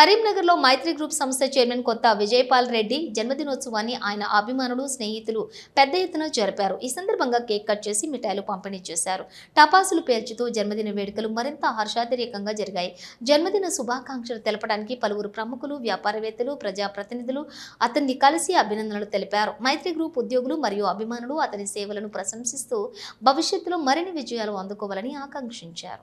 కరీంనగర్లో మైత్రి గ్రూప్ సంస్థ చైర్మన్ కొత్త విజయపాల్ రెడ్డి జన్మదినోత్సవాన్ని ఆయన అభిమానులు స్నేహితులు పెద్ద ఎత్తున జరిపారు. ఈ సందర్భంగా కేక్ కట్ చేసి మిఠాయిలు పంపిణీ చేశారు. టపాసులు పేల్చుతూ జన్మదిన వేడుకలు మరింత హర్షాతిరేకంగా జరిగాయి. జన్మదిన శుభాకాంక్షలు తెలపడానికి పలువురు ప్రముఖులు వ్యాపారవేత్తలు ప్రజాప్రతినిధులు అతన్ని కలిసి అభినందనలు తెలిపారు. మైత్రి గ్రూప్ ఉద్యోగులు మరియు అభిమానులు అతని సేవలను ప్రశంసిస్తూ భవిష్యత్తులో మరిన్ని విజయాలు అందుకోవాలని ఆకాంక్షించారు.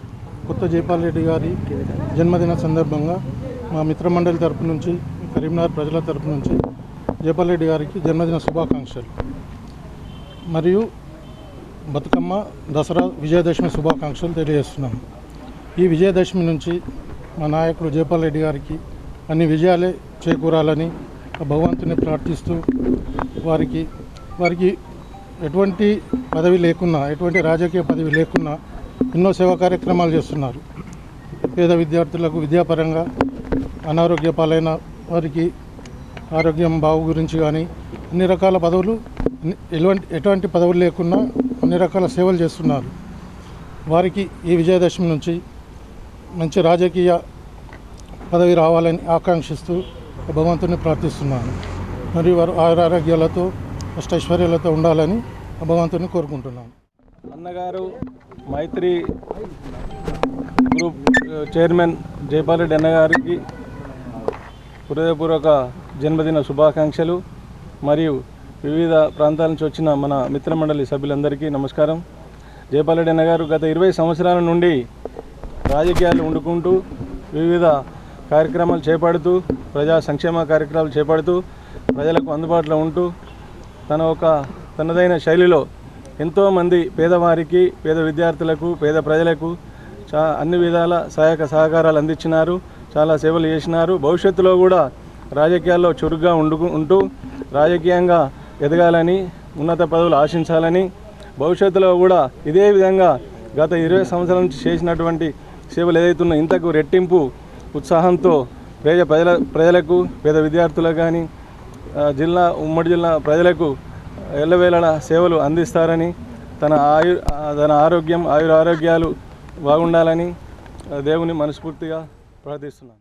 కొత్త జైపాల్ రెడ్డి గారి జన్మదిన సందర్భంగా మా మిత్రమండలి తరపు నుంచి కరీంనగర్ ప్రజల తరపు నుంచి జైపాల్ రెడ్డి గారికి జన్మదిన శుభాకాంక్షలు. మరియు బతుకమ్మ దసరా విజయదశమి శుభాకాంక్షలు తెలియజేస్తున్నాం. ఈ విజయదశమి నుంచి మా నాయకుడు జైపాల్ రెడ్డి గారికి అన్ని విజయాలే చేకూరాలని ఆ భగవంతుని ప్రార్థిస్తూ వారికి వారికి ఎటువంటి పదవి లేకున్నా ఎటువంటి రాజకీయ పదవి లేకున్నా ఎన్నో సేవా కార్యక్రమాలు చేస్తున్నారు. పేద విద్యార్థులకు విద్యాపరంగా అనారోగ్య పాలైన వారికి ఆరోగ్యం బాగు గురించి కానీ అన్ని రకాల పదవులు ఎలాంటి ఎటువంటి ఎటువంటి పదవులు లేకుండా అన్ని రకాల సేవలు చేస్తున్నారు. వారికి ఈ విజయదశమి నుంచి మంచి రాజకీయ పదవి రావాలని ఆకాంక్షిస్తూ భగవంతుని ప్రార్థిస్తున్నాను. మరియు వారు ఆరోగ్యాలతో అష్టైశ్వర్యాలతో ఉండాలని భగవంతుని కోరుకుంటున్నాను. అన్నగారు మైత్రి గ్రూప్ చైర్మన్ జయపాల్రెడ్డి అన్నగారికి హృదయపూర్వక జన్మదిన శుభాకాంక్షలు మరియు వివిధ ప్రాంతాల నుంచి వచ్చిన మన మిత్రమండలి సభ్యులందరికీ నమస్కారం. జయపాల్రెడ్డి అన్నగారు గత ఇరవై సంవత్సరాల నుండి రాజకీయాలు వండుకుంటూ వివిధ కార్యక్రమాలు చేపడుతూ ప్రజా సంక్షేమ కార్యక్రమాలు చేపడుతూ ప్రజలకు అందుబాటులో ఉంటూ తన ఒక తనదైన శైలిలో ఎంతోమంది పేదవారికి పేద విద్యార్థులకు పేద ప్రజలకు చా అన్ని విధాల సహాయక సహకారాలు అందించినారు చాలా సేవలు చేసినారు. భవిష్యత్తులో కూడా రాజకీయాల్లో చురుగ్గా ఉండు ఉంటూ రాజకీయంగా ఎదగాలని ఉన్నత పదవులు ఆశించాలని భవిష్యత్తులో కూడా ఇదే విధంగా గత ఇరవై సంవత్సరాల నుంచి చేసినటువంటి సేవలు ఏదైతున్నా ఇంతకు రెట్టింపు ఉత్సాహంతో పేద ప్రజల ప్రజలకు పేద విద్యార్థులకు కానీ జిల్లా ఉమ్మడి జిల్లా ప్రజలకు ఎల్లవేళల సేవలు అందిస్తారని తన ఆయు తన ఆరోగ్యం ఆయుర ఆరోగ్యాలు బాగుండాలని దేవుని మనస్ఫూర్తిగా ప్రార్థిస్తున్నాను.